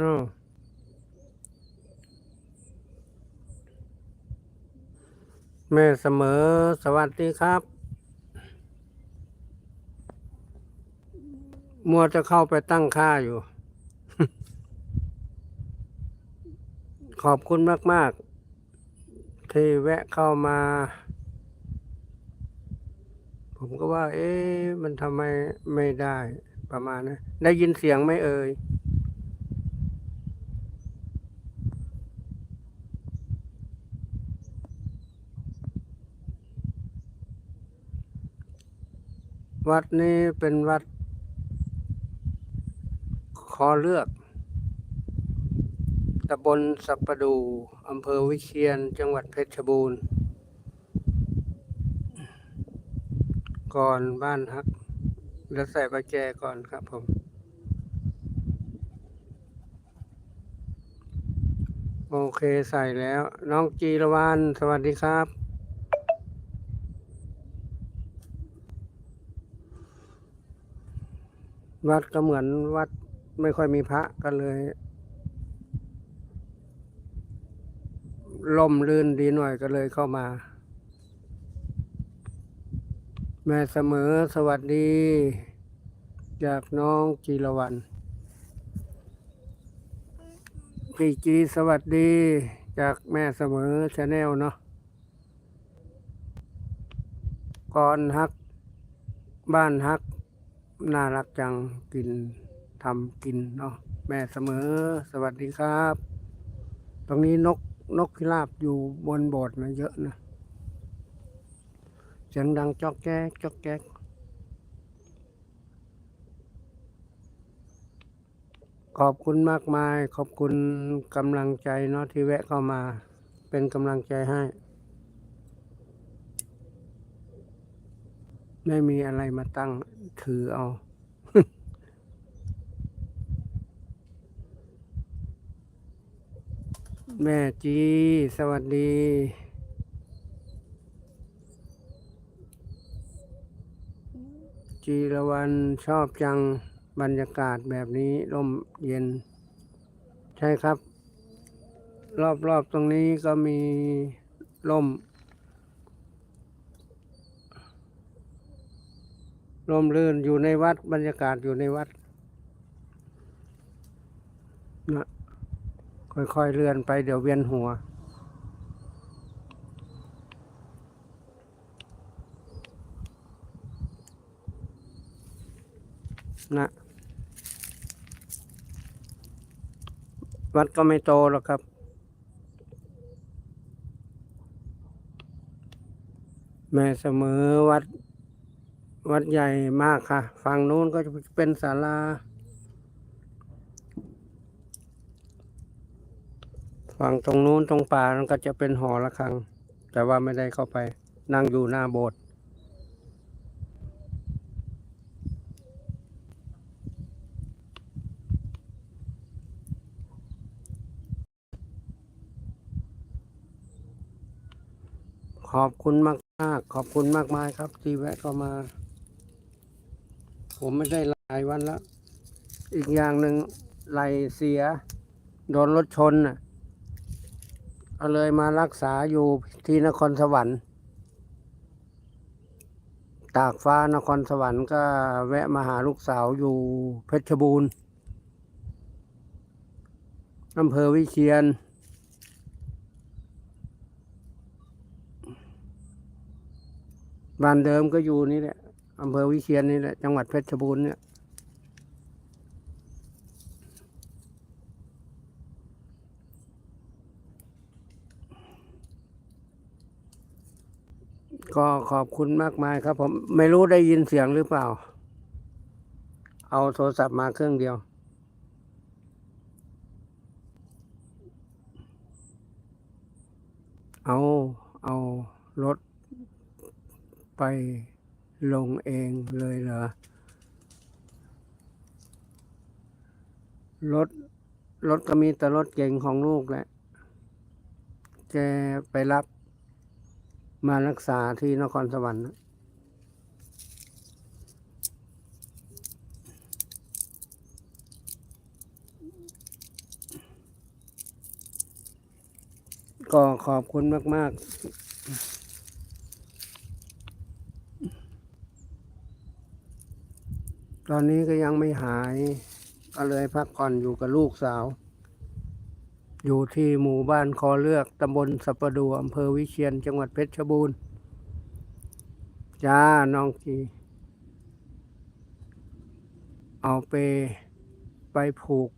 อ้าวแม่เสมอสวัสดีครับ มัวจะเข้าไปตั้งค่าอยู่ ขอบคุณมาก ๆ ที่แวะเข้ามา ผมก็ว่า เอ๊ะ มันทำไมไม่ได้ประมาณนะได้ยินเสียงไหมเอ่ย วัดนี้เป็นวัดขอเลือกตำบลสัปปดูอำเภอวิเชียน จังหวัดเพชรบูรณ์ ก่อนบ้านฮัก แล้วใส่ประแจก่อนครับผมโอเคใส่แล้ว น้องจีรวรรณสวัสดีครับ วัดก็เหมือนวัดไม่ค่อยมีพระกันเลยล่มลื่นดีหน่อยก็เลยเข้ามา แม่เสมอสวัสดี จากน้องจีรวรรณพี่จีสวัสดี จากแม่เสมอชาแนลเนาะก่อนฮัก บ้านฮัก น่ารักจังกินทำกินเนาะแม่เสมอ สวัสดีครับ ตรงนี้นกนกพิราบอยู่บนโบสถ์นะเยอะนะเสียงดังจอกแก๊กจอกแก๊กขอบคุณมากมาย ขอบคุณกำลังใจเนาะที่แวะเข้ามา เป็นกำลังใจให้ ไม่มีอะไรมาตั้งถือเอา แม่จี สวัสดี จีรวันชอบจังบรรยากาศแบบนี้ร่มเย็น ใช่ครับ รอบๆตรงนี้ก็มีร่ม ร่มรื่นอยู่ในวัดบรรยากาศอยู่ในวัดนะค่อยๆเลื่อนไปเดี๋ยวเวียนหัว นะวัดก็ไม่โตหรอกครับ แม่เสมอวัด วัดใหญ่มากค่ะ ฝั่งนู้นก็จะเป็นศาลา ฝั่งตรงนู้นตรงป่านั้นก็จะเป็นหอระฆัง แต่ว่าไม่ได้เข้าไป นั่งอยู่หน้าโบสถ์ขอบคุณมากมากๆขอบคุณมากมายครับ ที่แวะเข้ามา ผมไม่ได้หลายวันแล้ว อีกอย่างหนึ่งไหลเสีย โดนรถชนน่ะก็เลยมารักษาอยู่ที่นครสวรรค์ ตากฟ้านครสวรรค์ก็แวะมาหาลูกสาวอยู่เพชรบูรณ์อำเภอวิเชียน บ้านเดิมก็อยู่นี่แหละ อำเภอวิเชียนนี่แหละ จังหวัดเพชรบูรณ์เนี่ยก็ขอบคุณมากมายครับผมไม่รู้ได้ยินเสียงหรือเปล่า เอาโทรศัพท์มาเครื่องเดียว เอา เอารถไป ลงเองเลยเหรอ รถ รถก็มีแต่รถเก่งของลูกแหละ แกไปรับมารักษาที่นครสวรรค์ก็ขอบคุณมาก ๆ ตอนนี้ก็ยังไม่หาย ก็เลยพักผ่อนอยู่กับลูกสาว อยู่ที่หมู่บ้านคอเลือกตำบลสัปปะดูอำเภอวิเชียนจังหวัดเพชรบูรณ์จ้าน้องจีเอาเปไปผูก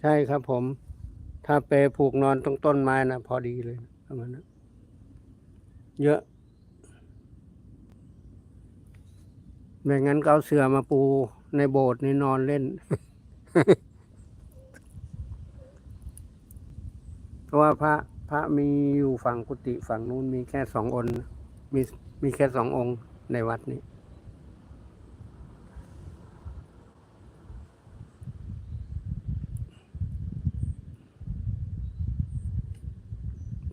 ใช่ครับผม ถ้าเปผูกนอนตรงต้นไม้นะพอดีเลยประมาณนั้นเยอะ ไม่งั้นก็เอาเสือมาปูในโบสถ์นี่นอนเล่น เพราะว่าพระพระมีอยู่ฝั่งกุฏิฝั่งนู้นมีแค่สององค์มีมีแค่สององค์ในวัดนี้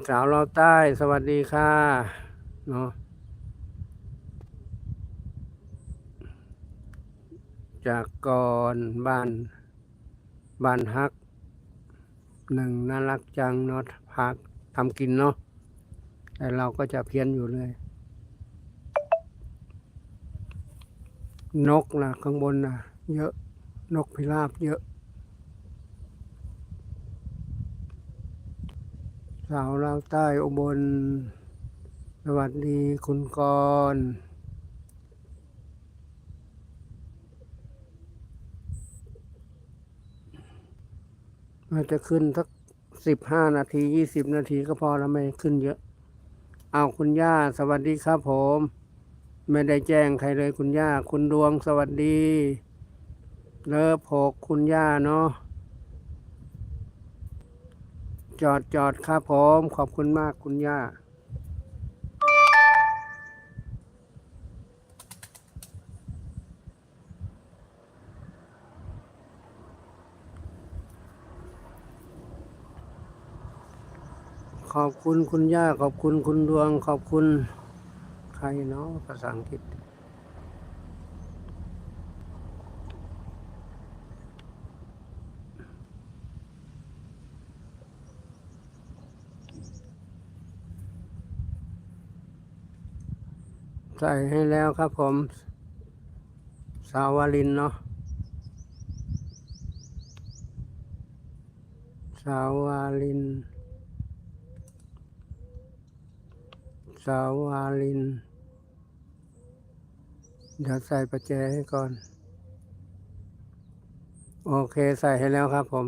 สาวเราวใต้สวัสดีค่ะเนาะ จากก่อนบ้าน บ้านฮักหนึ่งน่ารักจังเนาะพักทำกินเนาะแต่เราก็จะเพี้ยนอยู่เลย นกนะข้างบนนะเยอะนกพิราบเยอะสาวลาวใต้อุบล สวัสดีคุณกรณ์ อาจจะขึ้นสักสิบห้านาทียี่สิบนาทีก็พอแล้วไม่ขึ้นเยอะ เอาคุณย่า สวัสดีครับผม ไม่ได้แจ้งใครเลยคุณย่า คุณดวงสวัสดี เลิฟหกคุณย่าเนาะจอดจอดครับผม ขอบคุณมากคุณย่า ขอบคุณคุณย่า ขอบคุณคุณดวง ขอบคุณใครเนาะภาษาอังกฤษ ใส่ให้แล้วครับผม สาวาลินเนาะสาวาลินาวาลิน เดี๋ยวใส่ประแจให้ก่อน โอเคใส่ให้แล้วครับผม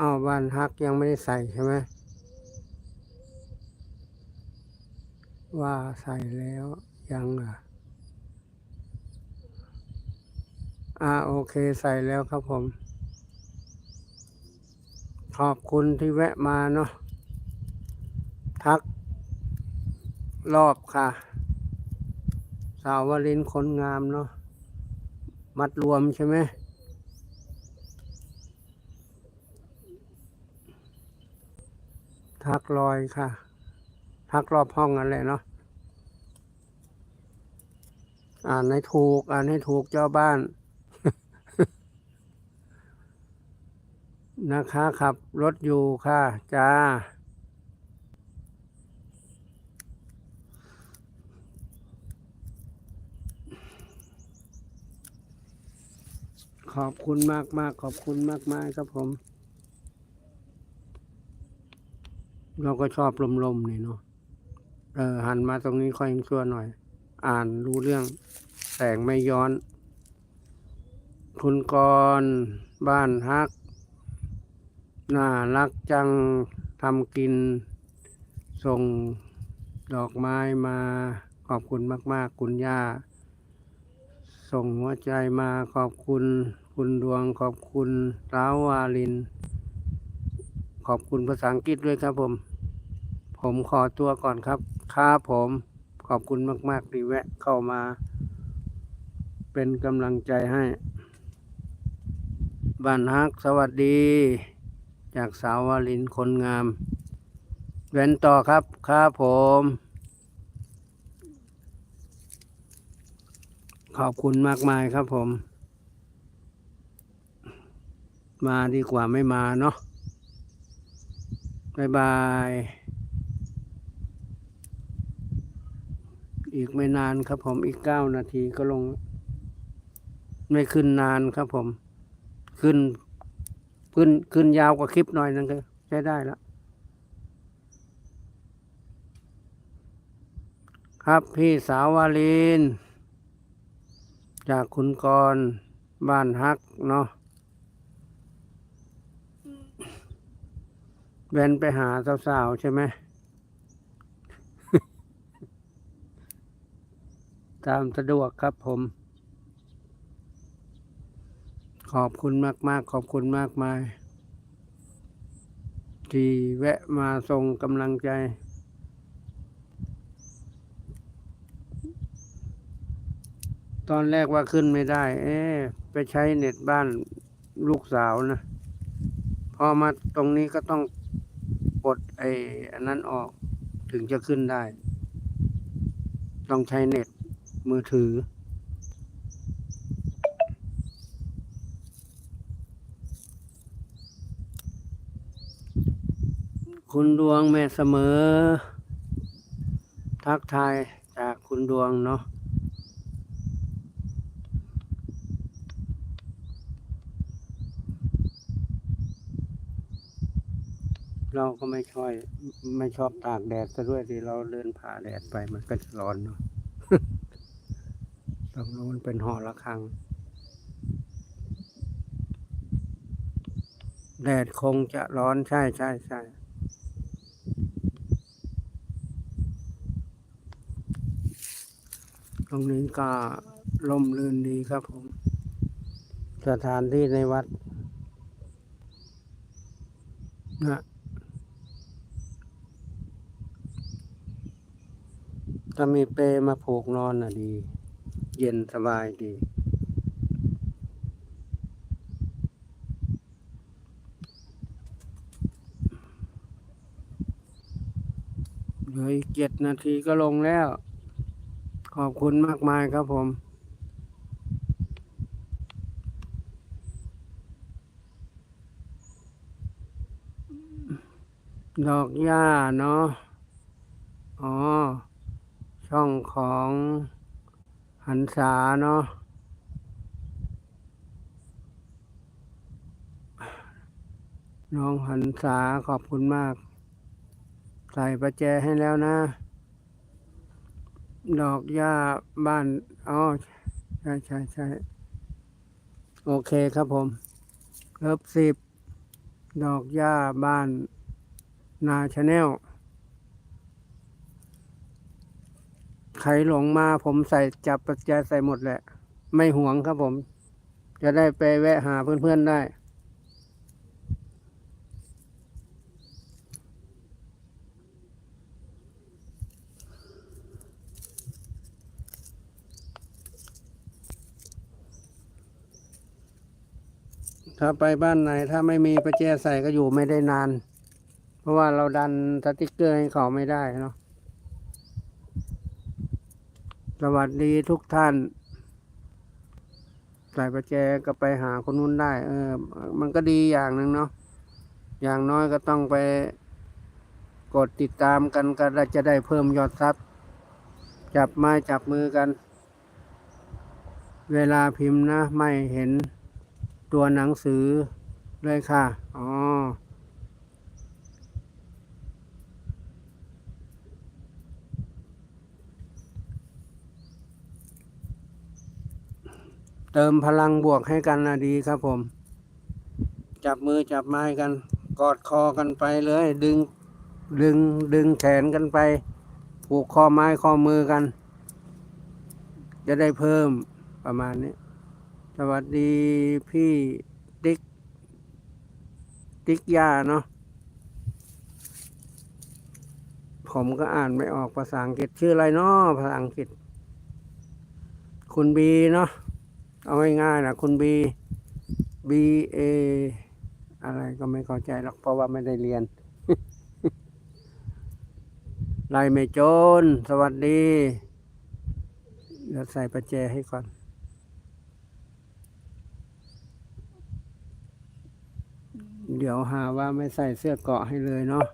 อ้าวบ้านฮักยังไม่ได้ใส่ใช่ไหมว่าใส่แล้วยังอะ อ่าโอเคใส่แล้วครับผม ขอบคุณที่แวะมาเนาะทัก รอบค่ะ สาววลินคนงามเนาะมัดรวมใช่ไหมทักลอยค่ะ ทักรอบห้องนั่นแหละเนาะอ่านให้ถูก อ่านให้ถูกเจ้าบ้าน นะคะขับรถอยู่ค่ะ จ้า ขอบคุณมากมากขอบคุณมากมากครับผม เราก็ชอบลมๆนี่เนาะเออหันมาตรงนี้ค่อยชั่วหน่อย อ่านรู้เรื่องแสงไม่ย้อน คุณกรบ้านฮัก น่ารักจังทำกิน ส่งดอกไม้มาขอบคุณมาก ๆ คุณย่า ส่งหัวใจมาขอบคุณ คุณดวงขอบคุณสาววาลิน ขอบคุณภาษาอังกฤษด้วยครับผม ผมขอตัวก่อนครับครับผมขอบคุณมาก ๆ ที่แวะเข้ามา เป็นกำลังใจให้ บ้านฮักสวัสดี จากสาววาลินคนงาม แวนต่อครับครับผม ขอบคุณมากมายครับผม มาดีกว่าไม่มาเนาะบายบาย อีกไม่นานครับผมอีกเก้านาทีก็ลง ไม่ขึ้นนานครับผม ขึ้น ขึ้นขึ้นยาวกว่าคลิปหน่อยนึงก็ใช้ได้แล้วครับพี่สาววาลิน จากคุณกรณ์บ้านฮักเนาะแวนไปหาสาวๆใช่ไหม ตามสะดวกครับผม ขอบคุณมาก ๆ ขอบคุณมากมาย ที่แวะมาส่งกำลังใจ ตอนแรกว่าขึ้นไม่ได้ เอ๊ะไปใช้เน็ตบ้านลูกสาวนะ พอมาตรงนี้ก็ต้องกดไอ้อันนั้นออกถึงจะขึ้นได้ ต้องใช้เน็ตมือถือ คุณดวงแม่เสมอ ทักทายจากคุณดวงเนาะเราก็ไม่ช่อยไม่ชอบตากแดดซะด้วยที่เราเดินผ่าแดดไปมันก็จะร้อนเนาะตรงโน้นเป็นหอระฆัง แดดคงจะร้อนใช่ใช่ใช่ ตรงนี้ก็ลมลื่นดีครับผม สถานที่ในวัดนะถ้ามีเปรมาผูกนอนน่ะดี เย็นสบายดีเหลืออีกเจ็ดนาทีก็ลงแล้ว ขอบคุณมากมายครับผม ดอกหญ้าเนาะ อ๋อ ช่องของหันษาเนาะ น้องหันษาขอบคุณมาก ใส่ประแจให้แล้วนะ ดอกหญ้าบ้านอ๋อใช่ใช่ใช่โอเคครับผมเลิฟสิบดอกหญ้าบ้านนาชาแนลใครหลงมาผมใส่จับปัจจัยใส่หมดแหละ ไม่หวงครับผม จะได้ไปแวะหาเพื่อนๆได้ ถ้าไปบ้านไหนถ้าไม่มีประแจใส่ก็อยู่ไม่ได้นาน เพราะว่าเราดันสติกเกอร์ให้เขาไม่ได้เนาะสวัสดีทุกท่าน ใส่ประแจก็ไปหาคนนู้นได้ เออ มันก็ดีอย่างหนึ่งเนาะอย่างน้อยก็ต้องไปกดติดตามกันก็จะได้เพิ่มยอดทรัพย์ จับไม้จับมือกัน เวลาพิมพ์นะ ไม่เห็น ตัวหนังสือเลยค่ะ อ๋อ เติมพลังบวกให้กันนะดีครับผม จับมือจับไม้กัน กอดคอกันไปเลย ดึง ดึง ดึงแขนกันไป ผูกข้อไม้ข้อมือกัน จะได้เพิ่มประมาณนี้ สวัสดีพี่ติ๊ก ติ๊กยาเนาะ ผมก็อ่านไม่ออกภาษาอังกฤษชื่ออะไรเนาะภาษาอังกฤษ คุณบีเนาะ เอาง่ายๆนะคุณบี B A ออะไรก็ไม่เข้าใจหรอกเพราะว่าไม่ได้เรียนไล่ไม่โจนสวัสดี เดี๋ยวใส่ประแจให้ก่อน เดี๋ยวหาว่าไม่ใส่เสื้อเกาะให้เลยเนาะ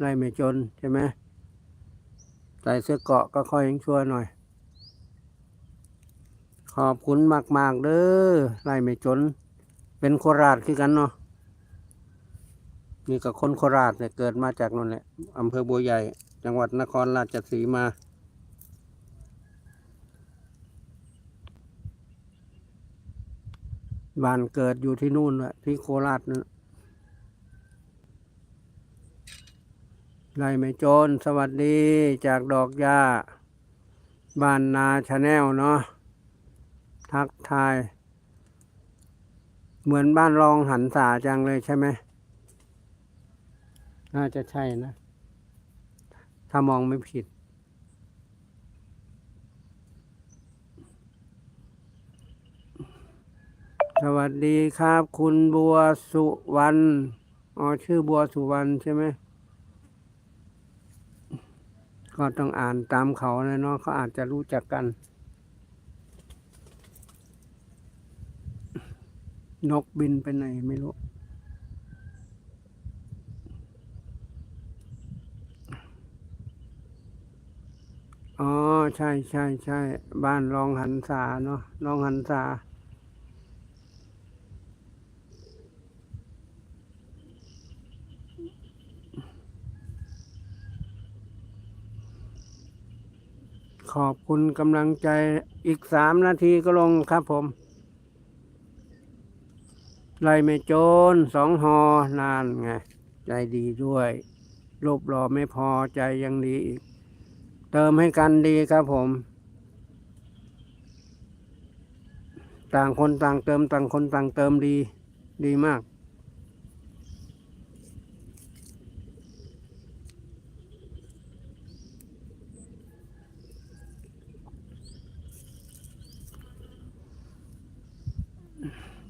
ไล่ไม่จนใช่ไหมใส่เสื้อเกาะก็ค่อยยังชั่วหน่อย ขอบคุณมาก ๆ เด้อไล่ไม่จน เป็นโคราชคือกันเนาะนี่ก็คนโคราชเนี่ยเกิดมาจากนั่นแหละอำเภอบัวใหญ่ จังหวัดนครราชสีมาบ้านเกิดอยู่ที่นู่นแหละที่โคราชนั่น ไล่ไม่โจรสวัสดีจากดอกยาบ้านนาชาแนลเนาะทักทาย เหมือนบ้านรองหันษาจังเลยใช่ไหมน่าจะใช่นะ ถ้ามองไม่ผิด สวัสดีครับ คุณบัวสุวรรณอ๋อชื่อบัวสุวรรณใช่ไหม ก็ต้องอ่านตามเขาเลยเนาะเขาอาจจะรู้จักกัน นกบินไปไหนไม่รู้ อ๋อ ใช่ใช่ใช่บ้านรองหันษาเนาะรองหันษา ขอบคุณกำลังใจอีกสามนาทีก็ลงครับผม ไล่ไม่โจรสองหอนานไง ใจดีด้วยรูปหล่อไม่พอใจยังดีอีก เติมให้กันดีครับผม ต่างคนต่างเติมต่างคนต่างเติมดี ดีมาก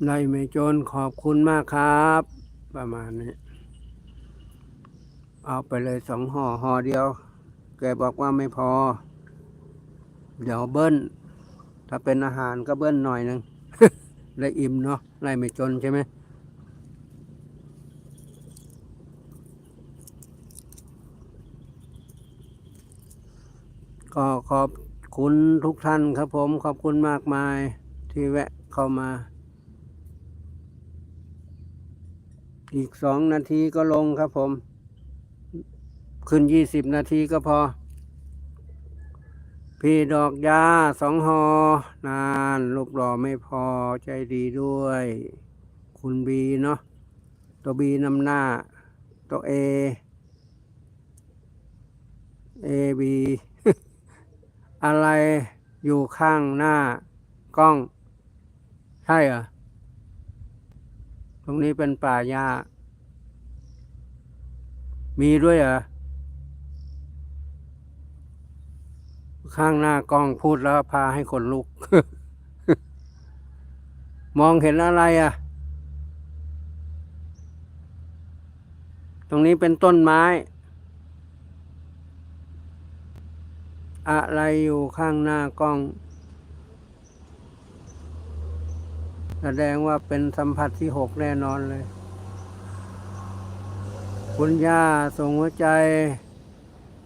ไล่ไม่จรขอบคุณมากครับ ประมาณนี้ เอาไปเลยสองห่อห่อเดียว แกบอกว่าไม่พอ เดี๋ยวเบิ้ลถ้าเป็นอาหารก็เบิ้ลหน่อยหนึ่งได้อิ่มเนาะไล่ไม่จนใช่ไหมก็ขอบคุณทุกท่านครับผมขอบคุณมากมายที่แวะเข้ามา อีกสองนาทีก็ลงครับผม ขึ้นยี่สิบนาทีก็พอ พี่ดอกยาสองหอนานรูปหล่อไม่พอใจดีด้วย คุณบีเนาะตัวบีนำหน้า ตัวเอเอบีอะไรอยู่ข้างหน้ากล้อง ใช่เหรอ ตรงนี้เป็นป่าหญ้า มีด้วยเหรอ ข้างหน้ากล้องพูดแล้วพาให้ขนลุก มองเห็นอะไรอะ ตรงนี้เป็นต้นไม้ อะไรอยู่ข้างหน้ากล้อง แสดงว่าเป็นสัมผัสที่หกแน่นอนเลย คุณย่าส่งหัวใจ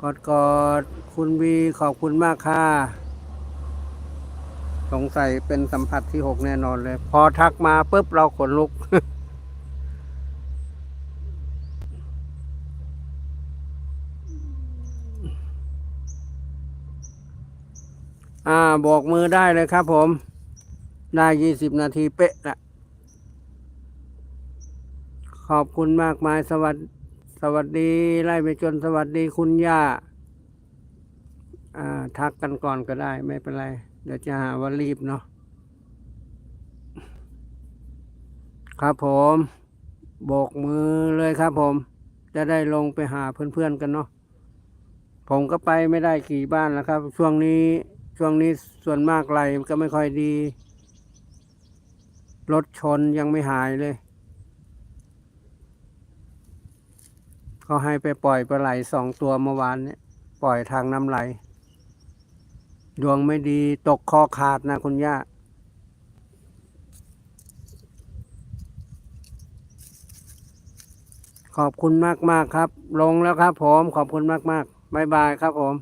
กอดกอดๆคุณบีขอบคุณมากค่ะสงสัยเป็นสัมผัสที่หกแน่นอนเลย พอทักมาปุ๊บเราขนลุก อ่าบอกมือได้เลยครับผม ได้ยี่สิบนาทีเป๊ะละขอบคุณมากมายสวัสดสวัสดีไล่ไปจนสวัสดีคุณย่าอ่า ทักกันก่อนก็ได้ ไม่เป็นไร เดี๋ยวจะหาว่ารีบเนาะครับผมโบกมือเลยครับผม จะได้ลงไปหาเพื่อนๆกันเนาะผมก็ไปไม่ได้กี่บ้านแล้วครับ ช่วงนี้ช่วงนี้ส่วนมากไหลก็ไม่ค่อยดี รถชนยังไม่หายเลยเขาให้ไปปล่อยปลาไหลสองตัวเมื่อวานเนี่ยปล่อยทางน้ำไหล ดวงไม่ดีตกคอขาดนะคุณย่าขอบคุณมากมากๆครับ ลงแล้วครับผม ขอบคุณมากมากๆบายบายครับผม